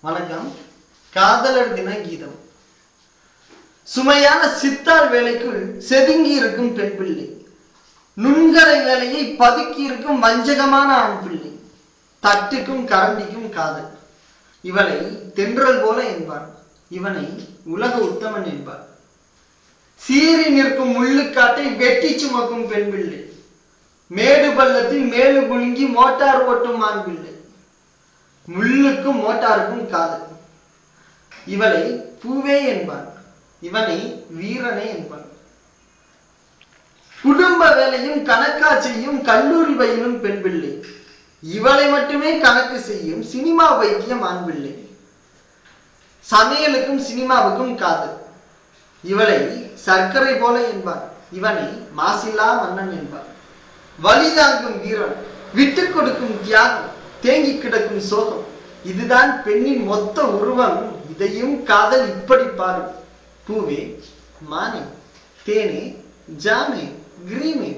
வணக்கம். காதலர் தின கீதம். சுமையான சித்தார் வேலைக்குள் செதுங்கி இருக்கும் பெண் பிள்ளை. நுண்கரை வேலையை பதுக்கி இருக்கும் வஞ்சகமான ஆண் பிள்ளை. தட்டுக்கும் கரண்டிக்கும் காதல். இவளை தென்றல் போல என்பார். இவனை உலக உத்தமன் என்பார். சீறி நிற்கும் முள்ளுக்காட்டை வெட்டி சுமக்கும் பெண் பிள்ளை. மேடு பள்ளத்தில் மேலு குலுங்கி மோட்டார் ஓட்டும் ஆண் பிள்ளை. முள்ளுக்கும் மோட்டாருக்கும் காது. இவளை பூவே என்பான். இவனை வீரனே என்பான். குடும்ப வேலையும் கணக்கா செய்யும் கல்லூரி பயிலும் பெண் பிள்ளை. இவளை மட்டுமே கணக்கு செய்யும் சினிமா வைத்தியம் ஆண் பிள்ளை. சமையலுக்கும் சினிமாவுக்கும் காது. இவளை சர்க்கரை போல என்பான். இவனை மாசில்லா மன்னன் என்பான். வலி தாங்கும் வீரன் விட்டு கொடுக்கும் தியாகம் தேங்கி கிடக்கும் சோகம். இதுதான் பெண்ணின் மொத்த உருவம். இதையும் காதல் இப்படி பாரு பூவே மானே தேனே ஜாமே கிரீமே.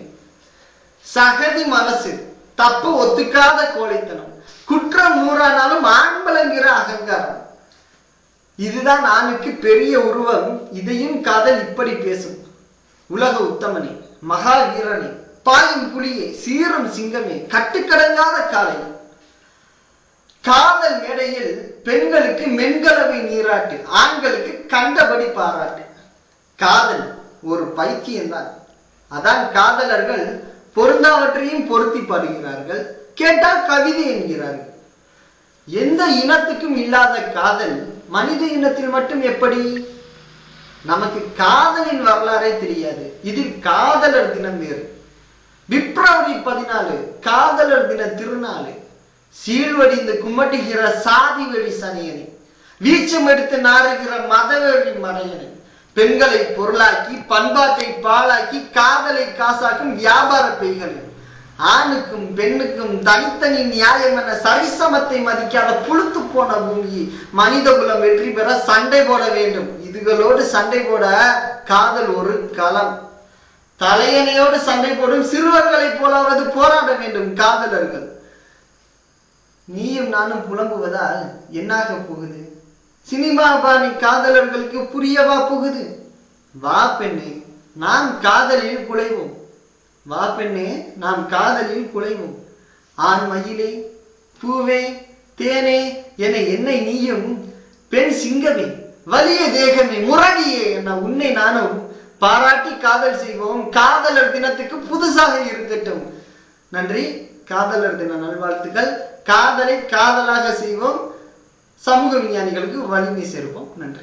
சகதி மனசு தப்பு ஒத்துக்காத கோழைத்தனம். குற்றம் நூறானாலும் ஆண்பலங்கிற அகங்காரம். இதுதான் ஆணுக்கு பெரிய உருவம். இதையும் காதல் இப்படி பேசும். உலக உத்தமனே மகா வீரனே பாயும் புலியே சீரும் சிங்கமே கட்டுக்கடங்காத காலை காதல் மேடையில் பெண்களுக்கு மென்கலவை நீராட்டு ஆண்களுக்கு கண்டபடி பாராட்டு. காதல் ஒரு பைத்தியம்தான் அதான் காதலர்கள் பொருந்தாவற்றையும் பொருத்தி பாடுகிறார்கள் கேட்டால் கவிதை என்கிறார்கள். எந்த இனத்துக்கும் இல்லாத காதல் மனித இனத்தில் மட்டும் எப்படி? நமக்கு காதலின் வரலாறே தெரியாது. இதில் காதலர் தினம் வேறு. பிப்ரவரி பதினாலு காதலர் தின திருநாள். சீழ்வடிந்து கும்மட்டுகிற சாதி வெளி சனியனை வீச்சம் எடுத்து நாறுகிற மதவெறி மடையனை பெண்களை பொருளாக்கி பண்பாட்டை பாழாக்கி காதலை காசாக்கும் வியாபார பெய்கள் ஆணுக்கும் பெண்ணுக்கும் தனித்தனி நியாயம் என சரிசமத்தை மதிக்காத புழுத்து போன பூமி மனித குலம் வெற்றி பெற சண்டை போட வேண்டும். இதுகளோடு சண்டை போட காதல் ஒரு களம். தலையணையோடு சண்டை போடும் சிறுவர்களைப் போலாவது போராட வேண்டும் காதலர்கள். நீயும் நானும் புலம்புவதால் என்னாக போகுது? சினிமா பாணி காதலர்களுக்கு புரியவா போகுது? வா பெண்ணே நாம் காதலில் குலைவோம். வா பெண்ணே நாம் காதலில் குலைவோம். ஆண் மயிலே பூவே தேனே என என்னை நீயும் பெண் சிங்கமே வலிய தேகமே முரடியே என உன்னை நானும் பாராட்டி காதல் செய்வோம். காதலர் தினத்துக்கு புதுசாக இருக்கட்டும் நன்றி. காதலர் தின நல்வாழ்த்துக்கள். காதலை காதலாக செய்வோம். சமூக விஞ்ஞானிகளுக்கு வலிமை சேர்ப்போம். நன்றி.